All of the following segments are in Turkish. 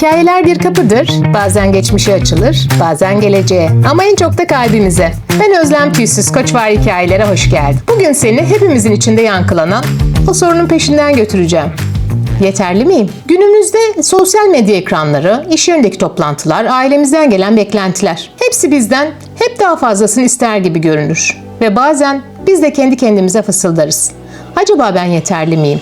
Hikayeler bir kapıdır. Bazen geçmişe açılır, bazen geleceğe. Ama en çok da kalbimize. Ben Özlem Tüysüz, Koç Var Hikayelere hoş geldin. Bugün seni hepimizin içinde yankılanan o sorunun peşinden götüreceğim. Yeterli miyim? Günümüzde sosyal medya ekranları, iş yerindeki toplantılar, ailemizden gelen beklentiler. Hepsi bizden hep daha fazlasını ister gibi görünür. Ve bazen biz de kendi kendimize fısıldarız. Acaba ben yeterli miyim?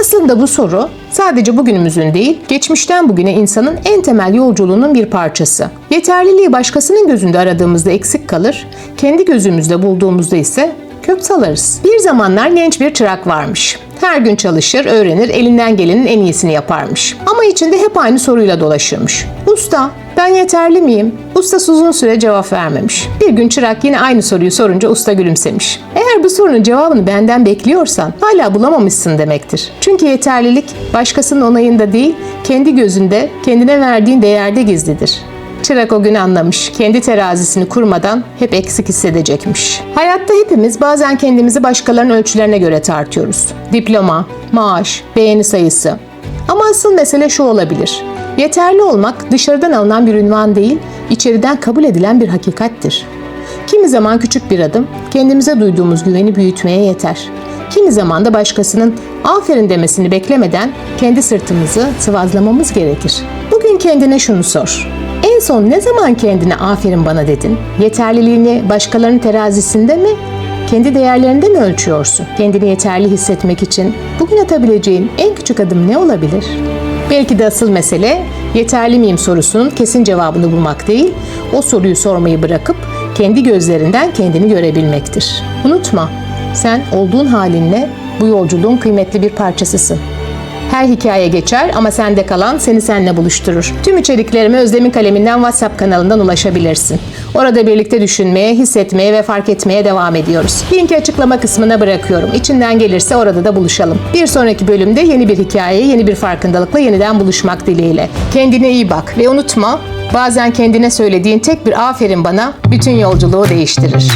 Aslında bu soru sadece bugünümüzün değil, geçmişten bugüne insanın en temel yolculuğunun bir parçası. Yeterliliği başkasının gözünde aradığımızda eksik kalır, kendi gözümüzde bulduğumuzda ise kök salarız. Bir zamanlar genç bir çırak varmış. Her gün çalışır, öğrenir, elinden gelenin en iyisini yaparmış. Ama içinde hep aynı soruyla dolaşırmış. Usta, ben yeterli miyim? Usta uzun süre cevap vermemiş. Bir gün çırak yine aynı soruyu sorunca usta gülümsemiş. Eğer bu sorunun cevabını benden bekliyorsan hala bulamamışsın demektir. Çünkü yeterlilik başkasının onayında değil, kendi gözünde, kendine verdiğin değerde gizlidir. Çırak o gün anlamış. Kendi terazisini kurmadan hep eksik hissedecekmiş. Hayatta hepimiz bazen kendimizi başkalarının ölçülerine göre tartıyoruz. Diploma, maaş, beğeni sayısı. Ama asıl mesele şu olabilir. Yeterli olmak dışarıdan alınan bir ünvan değil, içeriden kabul edilen bir hakikattir. Kimi zaman küçük bir adım kendimize duyduğumuz güveni büyütmeye yeter. Kimi zaman da başkasının aferin demesini beklemeden kendi sırtımızı sıvazlamamız gerekir. Bugün kendine şunu sor. En son ne zaman kendine aferin bana dedin? Yeterliliğini başkalarının terazisinde mi, kendi değerlerinde mi ölçüyorsun? Kendini yeterli hissetmek için bugün atabileceğin en küçük adım ne olabilir? Belki de asıl mesele yeterli miyim sorusunun kesin cevabını bulmak değil, o soruyu sormayı bırakıp kendi gözlerinden kendini görebilmektir. Unutma, sen olduğun halinle bu yolculuğun kıymetli bir parçasısın. Her hikaye geçer ama sende kalan seni seninle buluşturur. Tüm içeriklerime Özlem'in kaleminden WhatsApp kanalından ulaşabilirsin. Orada birlikte düşünmeye, hissetmeye ve fark etmeye devam ediyoruz. Linki açıklama kısmına bırakıyorum. İçinden gelirse orada da buluşalım. Bir sonraki bölümde yeni bir hikaye, yeni bir farkındalıkla yeniden buluşmak dileğiyle. Kendine iyi bak ve unutma, bazen kendine söylediğin tek bir aferin bana bütün yolculuğu değiştirir.